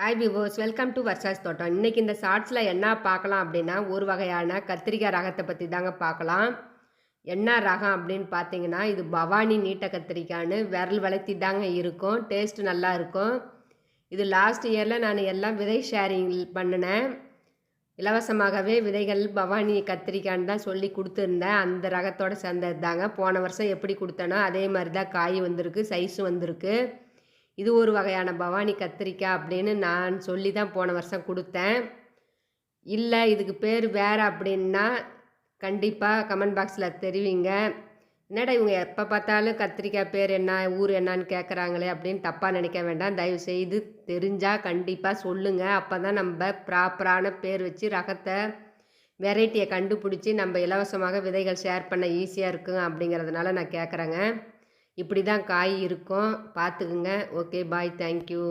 Hi viewers welcome to Varsha's தோட்டம் இன்றைக்கி இந்த ஷார்ட்ஸில் என்ன பார்க்கலாம் அப்படின்னா ஒரு வகையான கத்திரிக்காய் ரகத்தை பற்றி தாங்க பார்க்கலாம். என்ன ரகம் அப்படின்னு பார்த்தீங்கன்னா இது பவானி நீட்ட கத்திரிக்காய்னு விரல் வளர்த்தி தாங்க இருக்கும். டேஸ்ட் நல்லா இருக்கும். இது லாஸ்ட் இயரில் நான் எல்லாம் விதை ஷேரிங் பண்ணினேன். இலவசமாகவே விதைகள் பவானி கத்திரிக்காய்னு தான் சொல்லி கொடுத்துருந்தேன். அந்த ரகத்தோடு சேர்ந்தது தாங்க. போன வருஷம் எப்படி கொடுத்தேனோ அதே மாதிரி தான் காய் வந்திருக்கு சைஸும் வந்திருக்கு. இது ஒரு வகையான பவானி கத்திரிக்காய் அப்படின்னு நான் சொல்லி தான் போன வருஷம் கொடுத்தேன். இல்லை இதுக்கு பேர் வேறு அப்படின்னா கண்டிப்பாக கமெண்ட் பாக்ஸில் தெரிவிங்க. என்னடா இவங்க எப்போ பார்த்தாலும் கத்திரிக்காய் பேர் என்ன ஊர் என்னன்னு கேட்குறாங்களே அப்படின்னு தப்பாக நினைக்க வேண்டாம். தயவு செய்து தெரிஞ்சால் கண்டிப்பாக சொல்லுங்கள் அப்போ தான் நம்ம ப்ராப்பரான பேர் வச்சு ரகத்தை வெரைட்டியை கண்டுபிடிச்சி நம்ம இலவசமாக விதைகள் ஷேர் பண்ண ஈஸியாக இருக்கும் அப்படிங்கிறதுனால நான் கேட்குறேங்க இப்படி தான் காய் இருக்கும். பார்த்துக்குங்க. Okay bye thank you